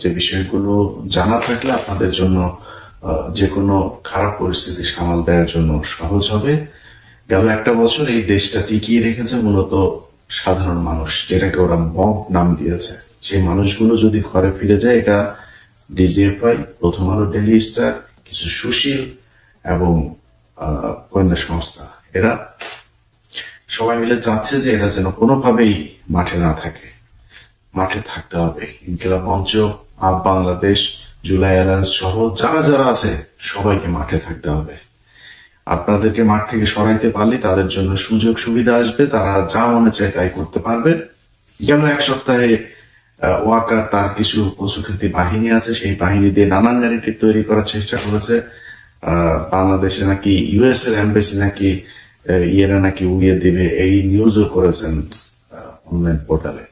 যে বিষয়গুলো জানা থাকলে আপনাদের জন্য যে কোনো খারাপ পরিস্থিতি সামাল দেওয়ার জন্য সহজ হবে। গেল একটা বছর এই দেশটা টিকিয়ে রেখেছে মূলত সাধারণ মানুষ, যেটাকে ওরা মব নাম দিয়েছে। সেই মানুষগুলো যদি ঘরে ফিরে যায়, এটা ডিজিএফআই, প্রথম আলো ডেলি স্টার, কিছু সুশীল এবং গোয়েন্দা সংস্থা। এরা সবাই মিলে চাচ্ছে যে এরা যেন কোনোভাবেই মাঠে না থাকে। মাঠে থাকতে হবে। ইনকিলাব মঞ্চ, আপ বাংলাদেশ, জুলাই অ্যালায়েন্স সহ যারা যারা আছে, সবাইকে মাঠে থাকতে হবে। আপনাদেরকে মাঠ থেকে সরাইতে পারলে তাদের জন্য সুযোগ সুবিধা আসবে, তারা যা মনে চায় তাই করতে পারবে। গেল এক সপ্তাহে ওয়াকার তার কিছু পশুখ্যাতি বাহিনী আছে, সেই বাহিনী দিয়ে নানান ন্যারেটিভ তৈরি করার চেষ্টা করেছে। বাংলাদেশে নাকি ইউএস এর এম্বাসি নাকি ইয়েরা নাকি উড়িয়ে দিবে, এই নিউজও করেছেন অনলাইন পোর্টালে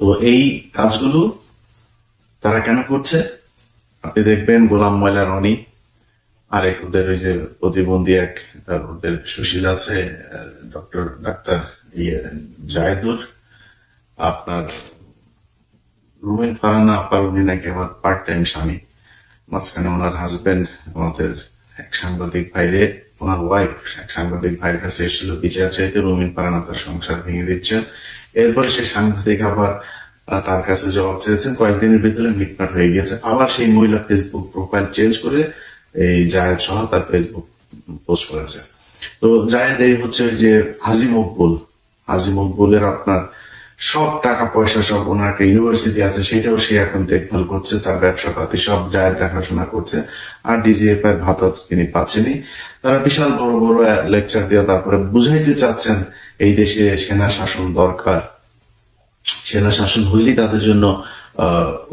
তো এই কাজগুলো তারা কেন করছে? আপনি দেখবেন গোলাম ময়লা রনি আর এক ওদের ওই যে প্রতিবন্ধী এক ওদের সুশীল আছে ডক্টর, ডাক্তার ইয়ে জায়দুর আপনার রুমেন ফারানা আপার উনি নাকি আমার পার্ট টাইম স্বামী। মাঝখানে ওনার হাজবেন্ড আমাদের এক সাংবাদিক ভাইরে। ওনার ওয়াইফ এক সাংবাদিক ভাইয়ের কাছে এসেছিল বিচার চাইতে রুমিন ফারানা তার সংসার ভেঙে দিচ্ছেন এরপরে সে সাংবাদিক আবার তার কাছে জবাব চেয়েছেন, কয়েকদিনের ভিতরে মিটমাট হয়ে গেছে। আবার সেই মহিলা ফেসবুক প্রোফাইল চেঞ্জ করে এই জায়েদ সহ তার ফেসবুক পোস্ট করেছে। তো জায়েদ, এই হচ্ছে যে হাজি মকবুল। হাজি মকবুলের আপনার সব টাকা পয়সা সব ওনার একটা ইউনিভার্সিটি আছে, সেটাও সে এখন দেখভাল করছে, তার ব্যবসা পাতি সব জায়েদ দেখাশোনা করছে। আর ডিজিএফ এর ভাতা তিনি পাচ্ছেনই। তারা বিশাল বড় বড় লেকচার দিয়ে তারপরে বুঝাইতে চাচ্ছেন, এই দেশে সেনা শাসন দরকার। সেনা শাসন হইলেই তাদের জন্য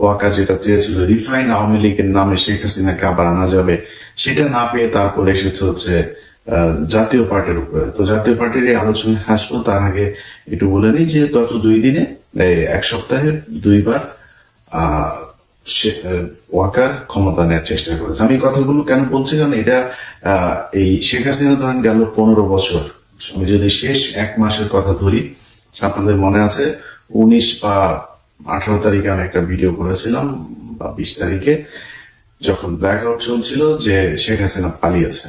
ওয়াকা যেটা চেয়েছিল, রিফাইন আওয়ামী লীগের নামে শেখ হাসিনাকে আবার আনা যাবে, সেটা না পেয়ে তারপরে এসেছে হচ্ছে জাতীয় পার্টির উপরে। তো জাতীয় পার্টির এই আলোচনায় আসব, তার আগে একটু বলে নিই যে গত দুই দিনে এক সপ্তাহে দুইবার ওয়াকার ক্ষমতা নেওয়ার চেষ্টা করেছে। আমি কথাগুলো কেন বলছি? কারণ এটা এই শেখ হাসিনা, ধরেন গেল পনেরো বছর। আমি যদি শেষ এক মাসের কথা ধরি, আপনাদের মনে আছে, উনিশ বা আঠারো তারিখে আমি একটা ভিডিও করেছিলাম, বা বিশ তারিখে, যখন ব্ল্যাক আউট চলছিল যে শেখ হাসিনা পালিয়েছে।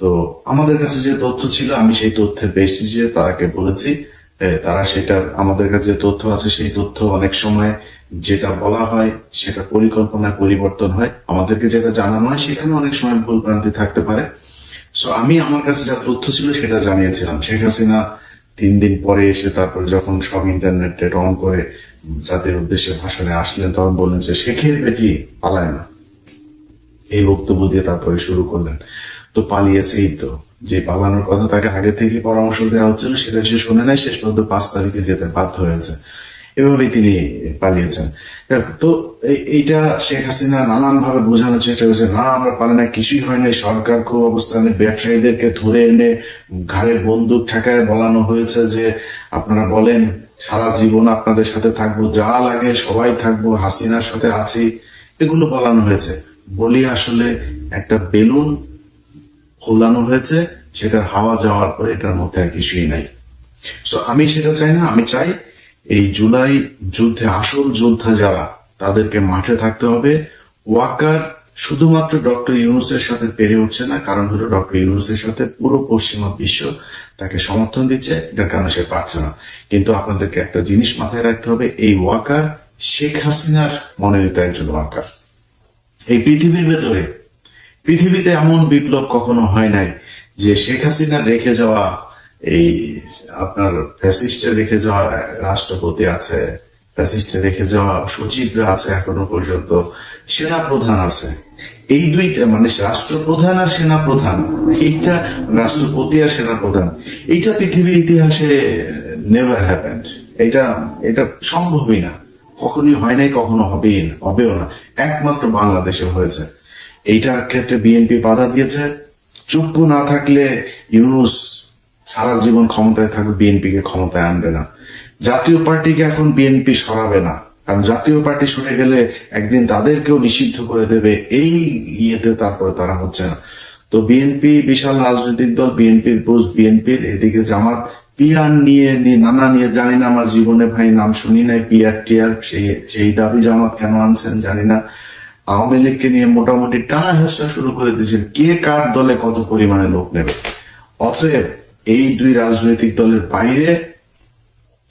তো আমাদের কাছে যে তথ্য ছিল, আমি সেই তথ্যের বেসিসে তাকে বলেছি তারা সেটার, আমাদের কাছে তথ্য আছে, সেই তথ্য অনেক সময় যেটা বলা হয়, সেটা পরিকল্পনায় পরিবর্তন হয়। আমাদেরকে যেটা জানানো হয়, সেখানে অনেক সময় ভুল ভ্রান্তি থাকতে পারে। সো আমি আমার কাছে যা তথ্য ছিল, সেটা জানিয়েছিলাম। শেখ হাসিনা তিন দিন পরে এসে তারপর যখন সব ইন্টারনেটে অন করে জাতির উদ্দেশ্যে ভাষণে আসলেন, তখন বললেন যে, শেখের বেটি পালায় না। এই বক্তব্য দিয়ে তারপরে শুরু করলেন। তো পালিয়েছেই তো। যে পালানোর কথা তাকে আগে থেকে পরামর্শ দেওয়া হচ্ছিল, সেটা সে শুনে নাই শেষ পর্যন্ত পাঁচ তারিখে যেতে বাধ্য হয়েছে। এভাবেই তিনি পালিয়েছেন। তো এইটা শেখ হাসিনা নানান ভাবে বোঝানোর চেষ্টা করেছে, না, আমরা পালে না কিছুই হয় নাই, সরকার খুব অবস্থানে ব্যবসায়ীদেরকে ধরে এনে ঘাড়ে বন্দুক ঠেকায় বলানো হয়েছে যে আপনারা বলেন, সারা জীবন আপনাদের সাথে থাকব, যা লাগে সবাই থাকব, হাসিনার সাথে আছি। এগুলো বলানো হয়েছে। বলি আসলে একটা বেলুন খোলানো হয়েছে, সেটার হাওয়া যাওয়ার পরে এটার মধ্যে আর কিছুই নাই। সো আমি সেটা চাই না, আমি চাই এই জুলাই যুদ্ধে, আসল যোদ্ধা যারা, তাদেরকে মাঠে থাকতে হবে। ওয়াকার শুধুমাত্র ডক্টর ইউনুসের সাথে পেরে উঠছে না, কারণ হলো ডক্টর ইউনুসের সাথে পুরো পশ্চিমা বিশ্ব তাকে সমর্থন দিচ্ছে, এটার কারণে সে পারছে না। কিন্তু আপনাদেরকে একটা জিনিস মাথায় রাখতে হবে, এই ওয়াকার শেখ হাসিনার মনোনীত একজন ওয়াকার এই পৃথিবীর ভেতরে পৃথিবীতে এমন বিপ্লব কখনো হয় নাই যে শেখ হাসিনা রেখে যাওয়া এই আপনার ফ্যাসিস্টে রেখে যাওয়া রাষ্ট্রপতি আছে ফ্যাসিস্টে রেখে যাওয়া সচিবরা আছে এখনও পর্যন্ত সেনা প্রধান আছে। এই দুইটা মানে রাষ্ট্রপ্রধান আর সেনা প্রধান এইটা রাষ্ট্রপতি আর সেনা প্রধান এইটা পৃথিবীর ইতিহাসে নেভার হ্যাপেন্ড এটা এটা সম্ভবই না। কখনোই হয় নাই, কখনো হবেই হবেও না। একমাত্র বাংলাদেশে হয়েছে। এইটার ক্ষেত্রে বিএনপি বাধা দিয়েছে। চুপ না থাকলে ইউনুস সারা জীবন ক্ষমতায় থাকবে বিএনপি কে ক্ষমতায় আনবে না। জাতীয় পার্টিকে এখন বিএনপি সরাবে না। কারণ জাতীয় পার্টি সরে গেলে একদিন তাদেরকেও নিষিদ্ধ করে দেবে, এই ইয়েতে তারপরে তারা হচ্ছে না। তো বিএনপি বিশাল রাজনৈতিক দল, বিএনপির বুঝ বিএনপির এদিকে জামাত, পিয়ার নিয়ে নানা নিয়ে, জানি না আমার জীবনে ভাই নাম শুনি নাই, পিয়ার টিয়ার, সেই সেই দাবি জামাত কেন আনছেন জানি না। আওয়ামী লীগকে নিয়ে মোটামুটি টানা হেসা শুরু করে দিয়েছেন। কে কার দলে কত পরিমাণে লোক নেবে? অতএব এই দুই রাজনৈতিক দলের বাইরে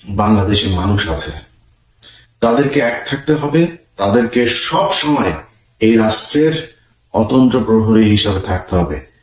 বাংলাদেশে মানুষ আছে। তাদেরকে এক থাকতে হবে। তাদেরকে সব সময় এই রাষ্ট্রের অতন্ত্র প্রহরী হিসাবে থাকতে হবে।